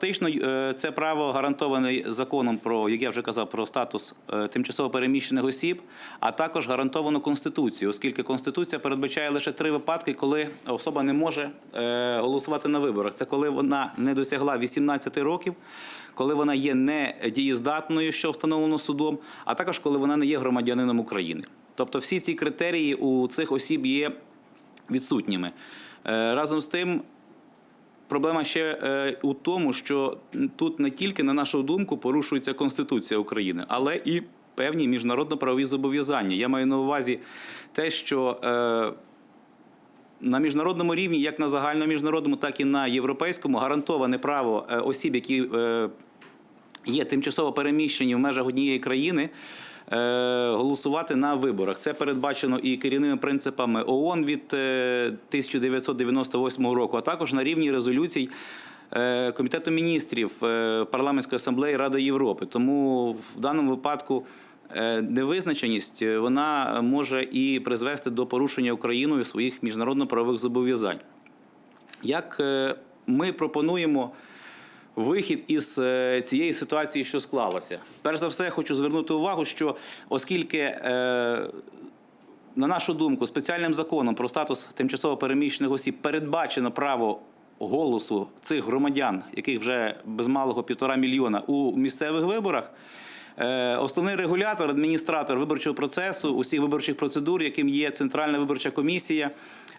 Фактично, е, це право гарантоване законом про, як я вже казав, про статус е, тимчасово переміщених осіб, а також гарантовано Конституцією, оскільки Конституція передбачає лише три випадки, коли особа не може е, голосувати на виборах. Це коли вона не досягла 18 років, коли вона є недієздатною, що встановлено судом, а також коли вона не є громадянином України. Тобто всі ці критерії у цих осіб є відсутніми. Разом з тим, Проблема ще е, у тому, що тут не тільки, на нашу думку, порушується Конституція України, але і певні міжнародно-правові зобов'язання. Я маю на увазі те, що е, на міжнародному рівні, як на загальноміжнародному, так і на європейському, гарантоване право е, осіб, які е, є тимчасово переміщені в межах однієї країни. Е, Голосувати на виборах це передбачено і керівними принципами ООН від е, 1998 року, а також на рівні резолюцій е, Комітету міністрів е, Парламентської асамблеї Ради Європи. Тому в даному випадку е, невизначеність е, вона може і призвести до порушення Україною своїх міжнародно-правових зобов'язань. Як е, ми пропонуємо вихід із е, цієї ситуації, що склалася? Перш за все, хочу звернути увагу, що оскільки, е, на нашу думку, спеціальним законом про статус тимчасово переміщених осіб передбачено право голосу цих громадян, яких вже без малого півтора мільйона у місцевих виборах. Е, Основний регулятор, адміністратор виборчого процесу, усіх виборчих процедур, яким є Центральна виборча комісія,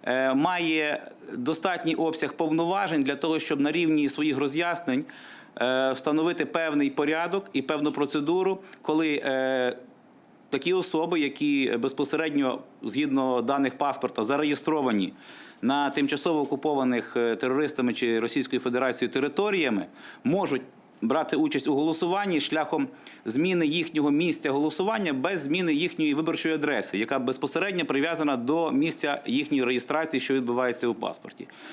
е, має достатній обсяг повноважень для того, щоб на рівні своїх роз'яснень е, встановити певний порядок і певну процедуру, коли такі особи, які безпосередньо згідно даних паспорта зареєстровані на тимчасово окупованих терористами чи Російською Федерацією територіями, можуть брати участь у голосуванні шляхом зміни їхнього місця голосування без зміни їхньої виборчої адреси, яка безпосередньо прив'язана до місця їхньої реєстрації, що відбувається у паспорті.